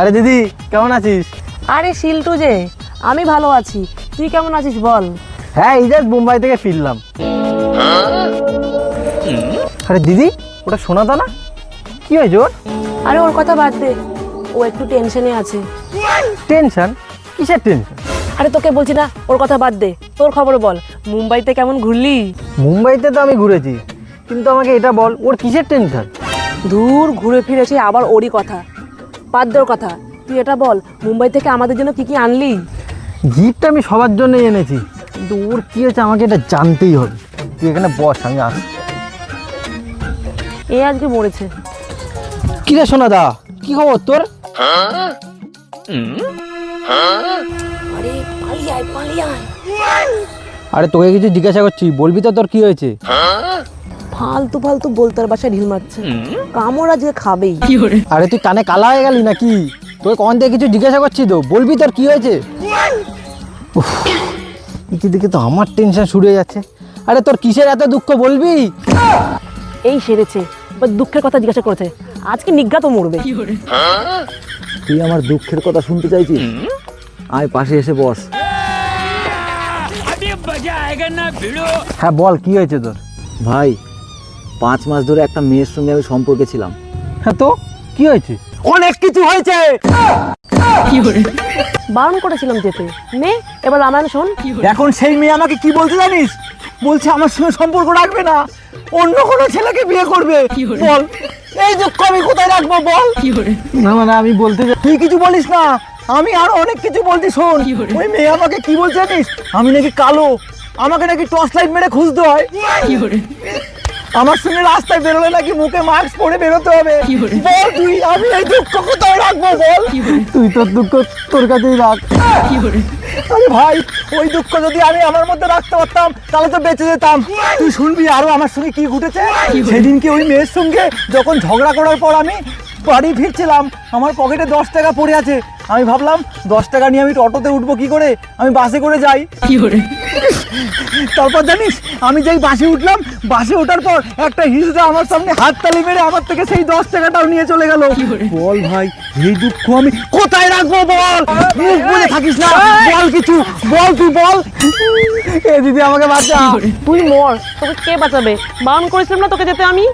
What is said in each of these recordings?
আরে দিদি কেমন আছিস? আরে শিল্টু যে আমি ভালো আছি। তুই কেমন আছিস বল? হ্যাঁ এই জাস্ট মুম্বাই থেকে ফিরলাম। আরে দিদি ওটা শোনা শোনাতো না কি হয়েছে ওর? আরে ওর কথা বাদ দে। ও একটু টেনশনে আছে। টেনশন? কিসের টেনশন? আরে তোকে বলছি না ওর কথা বাদ দে। তোর খবর বল মুম্বাইতে কেমন ঘুরলি? মুম্বাইতে তো আমি ঘুরেছি কিন্তু আমাকে এটা বল ওর কিসের টেনশন? দূর ঘুরে ফিরেছি আবার ওরই কথা। ওর কথা। তুই এটা বল মুম্বাই থেকে আমাদের জন্য কি কি আনলি? গিফট আমি সবার জন্যই এনেছি। কিন্তু ওর কি হয়েছে আমাকে এটা জানতেই হবে। তুই এখানে বস আমি আসছি। এ আজকে মরেছে। কি রে সোনা দা কি খবর তোর? আরে পালিয়ে আয় পালিয়ে আয়। আরে তোকে কিছু জিজ্ঞাসা করছি বলবি তো তোর কি হয়েছে? ফালতু ফালতু বলতার বাসায় ঢিল মারছে কামড় আজকে খাবেই আরে তুই কানে কালা হয়ে গেলি নাকি তোকে কখন থেকে কিছু জিজ্ঞাসা করছি তো বলবি তোর কি হয়েছে দিকে তো আমার টেনশন শুরু হয়ে যাচ্ছে আরে তোর কিসের এত দুঃখ বলবি এই সেরেছে এবার দুঃখের কথা জিজ্ঞাসা করেছে আজকে নিজ্ঞা তো মরবে তুই আমার দুঃখের কথা শুনতে চাইছিস আয় পাশে এসে বস হ্যাঁ বল কি হয়েছে তোর ভাই পাঁচ মাস ধরে একটা মেয়ের সঙ্গে আমি সম্পর্কে ছিলাম। হ্যাঁ তো? কি হয়েছে? অনেক কিছু হয়েছে! বারণ করেছিলাম যেতে। নে এবার রামায়ণ শোন। এখন সেই মেয়ে আমাকে কি বলতে জানিস? বলছে আমার সঙ্গে সম্পর্ক রাখবে না। অন্য কোনো ছেলেকে বিয়ে করবে। বল। এই দুঃখ আমি কোথায় রাখব বল। না মানে আমি বলতে যা- তুই কিছু বলিস না। আমি আরও অনেক কিছু বলছি শোন। ওই মেয়ে আমাকে কি বলছে জানিস? আমি নাকি কালো। আমাকে নাকি টর্চ লাইট মেরে খুঁজতে হয়। আমার সঙ্গে রাস্তায় বেরোলে নাকি মুখে মাস্ক পরে বেরোতে হবে? বল? তুই আমি এই দুঃখ কোথায় রাখব বল? তুই তোর দুঃখ তোর কাছেই রাখ। আরে ভাই ওই দুঃখ যদি আমি আমার মধ্যে রাখতে পারতাম তাহলে তো বেঁচে যেতাম। তুই শুনবি আরও আমার সঙ্গে কি ঘটেছে? সেদিনকে ওই মেয়ের সঙ্গে যখন ঝগড়া করার পর আমি বাড়ি ফিরছিলাম আমার পকেটে দশ টাকা পড়ে আছে। আমি ভাবলাম দশ টাকা নিয়ে আমি টোটোতে উঠবো কি করে? আমি বাসে করে যাই। তারপর জানিস আমি যেই বাসে উঠলাম বাসে ওঠার পর একটা হিজড়া আমার সামনে হাততালি মেরে আমার থেকে সেই দশ টাকাটাও নিয়ে চলে গেল। বল ভাই এই দুঃখ আমি কোথায় রাখব বল? মুখ বলে থাকিস না বল কিছু বল তুই বল। এ দিদি আমাকে বাঁচা। তুই মর তোকে কে বাঁচাবে? বারণ করেছিলাম না তোকে যেতে আমি?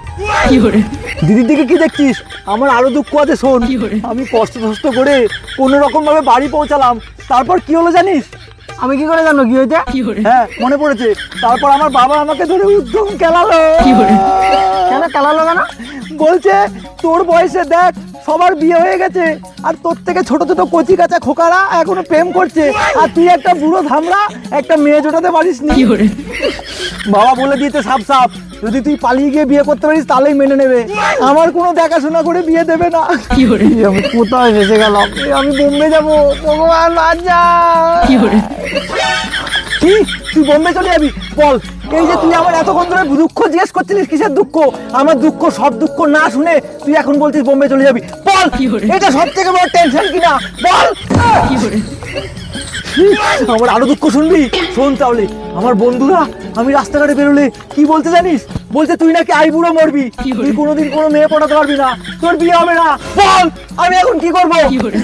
দিদির দিকে কি দেখছিস? আমার আরও দুঃখ আছে শোন। আমি কষ্ট কষ্ট করে কোনো রকম ভাবে বাড়ি পৌঁছালাম। তারপর কি হলো জানিস? আমি কি করে জানো কি হয়েছে? হ্যাঁ মনে পড়েছে। তারপর আমার বাবা আমাকে ধরে উদ্যম কেলালো। কেন কেলালো কেন বলছে তোর বয়সে দেখ সবার বিয়ে হয়ে গেছে। আর তোর থেকে ছোট ছোট কচি কাঁচা খোকারা এখনও প্রেম করছে। আর তুই একটা বুড়ো ধামড়া একটা মেয়ে জোটাতে পারিস নি। বাবা বলে দিয়েছে সাপ সাপ যদি তুই পালিয়ে গিয়ে বিয়ে করতে পারিস তাহলেই মেনে নেবে। আমার কোনো দেখাশোনা করে বিয়ে দেবে না। আমি কোথায় ফেসে গেলাম? আমি বোম্বে যাব। ভগবান বাঁচা। কি? তুই বোম্বে চলে যাবি? বল। এই যে তুই আমার এতক্ষণ ধরে দুঃখ জিজ্ঞেস করছিলিস কিসের দুঃখ? আমার দুঃখ সব দুঃখ না শুনে তুই এখন বলছিস বোম্বে চলে যাবি। বল এটা সব থেকে বড় টেনশন কিনা? বল। আমার আরও দুঃখ শুনবি? শোন তাহলে আমার বন্ধুরা আমি রাস্তাঘাটে বেরোলে কি বলতে জানিস? বলছে তুই নাকি আই বুড়ো মরবি। তুই কোনোদিন কোনো মেয়ে পটাতে পারবি না। তোর বিয়ে হবে না। বল আমি এখন কি করব?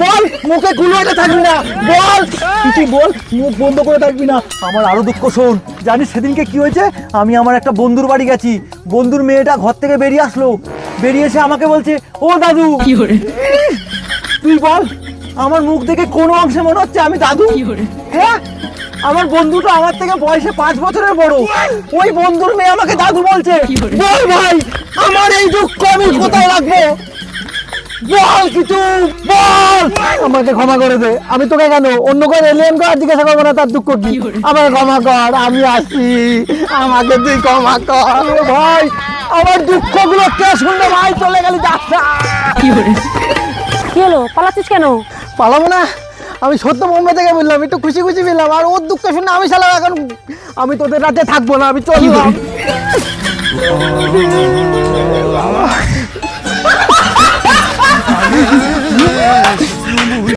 বল মুখে গুলোতে থাকবি না। বল কিছু বল মুখ বন্ধ করে থাকবি না। আমার আরও দুঃখ শোন। জানিস সেদিনকে কি হয়েছে? আমি আমার একটা বন্ধুর বাড়ি গেছি। বন্ধুর মেয়েটা ঘর থেকে বেরিয়ে আসলো। বেরিয়ে এসে আমাকে বলছে ও দাদু তুই বল আমার মুখ দেখে কোনো অংশে মনে হচ্ছে আমি দাদু? হ্যাঁ? আমার বন্ধুটা আমার থেকে বয়সে পাঁচ বছরের বড়। ওই বন্ধুর মেয়ে আমাকে দাদু বলছে বল ভাই আমার এই দুঃখ আমি কোথায় রাখব? বল কিছু বল। আমাকে ক্ষমা করে দে। আমি তোকে কেন অন্য কোনো এলিয়েন কর জিজ্ঞাসা করব না তার দুঃখ কি? আমাকে ক্ষমা কর আমি আসছি। আমাকে তুই ক্ষমা কর। ভাই আমার দুঃখগুলো কে শুনবে? ভাই চলে গেলি যাত্রা কি হলো? পালাচ্ছিস কেন? পালাবো না। আমি সত্য বোম্বে থেকে বললাম, একটু খুশি খুশি পেলাম আর ওর দুঃখ শুনে আমি সালা এখন আমি তোদের রাতে থাকব না, আমি চললাম।